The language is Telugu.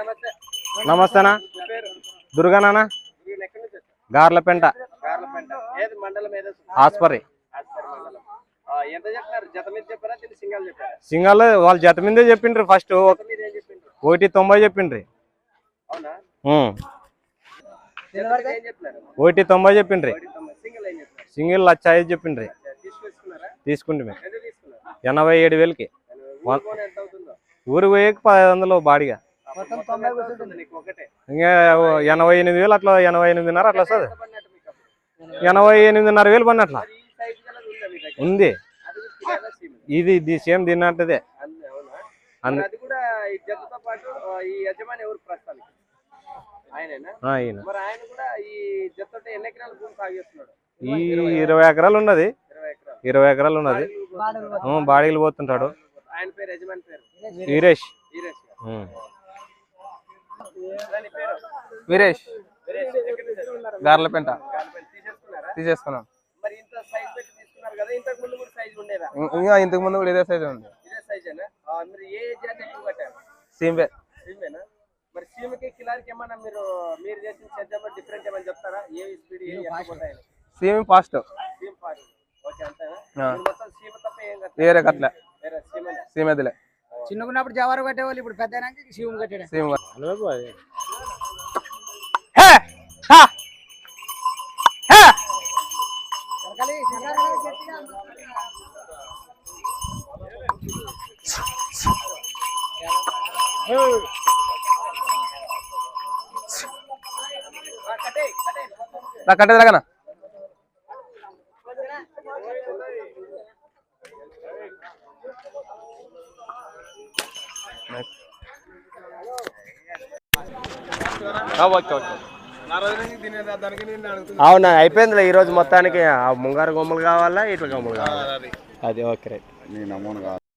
నమస్తే నమస్తేనా. దుర్గానా గార్లపెంట. ఆస్పరి సింగల్ వాళ్ళు జత మీదే చెప్పిండ్రు ఫస్ట్ ఒకటి తొంభై చెప్పిండ్రి. ఒకటి తొంభై చెప్పిండ్రి. సింగిల్ లచ్చాయి ఐదు చెప్పిండ్రి. తీసుకుంటే ఎనభై ఏడు వేలకి. ఊరు పోనీ పోయేకి పది వందలు బాడిగా. ఇంకా ఎనభై ఎనిమిది వేలు అట్లా ఎనభై ఎనిమిదిన్నర అట్లా వస్తుంది? ఎనభై ఎనిమిదిన్నర వేలు సైజ్ గల ఉందా. ఇది ఇది సేమ్ కూడా ఈ ఇరవై ఎకరాలు ఉన్నది. ఇరవై ఎకరాలు. ఉన్నది. ఉమ్, బాడిగలు పోతుంటాడు. ఆయన పేరు యజమాని పేరు? వీరేష్. వీరేష్? గార్లపెంట. తీసేసుకున్నాం. మరి ఇంత సైజ్ పెట్టి తీసుకున్నారు కదా ఇంతకు ముందు కూడా సైజ్ ఉండేదా? ఇం- ఇంకా ఇంతకు ముందు కూడా ఇదే సైజ్ ఉంది. సేమ్. మరి సీమకి కిలారికి ఏమన్నా మీరు మీరు చేసిన డిఫరెంట్ ఏమన్నా చెప్తారా? ఏ స్పీడ్ సేమ్ ఫాస్ట్ సీమ్ పాడి ఓకే అంతేనా? వేరే కట్ల. వేరే సీమనే సేమ్ ఎదిలే చిన్నకున్నప్పుడు జవారు కట్టేవాళ్ళు ఇప్పుడు పెద్ద శివం కట్టాడు సేమ్ హే! హా! హే! ఆ, కట్టే కట్టే నా కట్టే దగ్గర ఓకే ఓకే. అవునా అయిపోయిందిలే. ఈ రోజు మొత్తానికి ఆ ముంగారు గొమ్మలు కావాలా ఇట్లా గొమ్మలు కావాలా? అది ఓకే రైట్.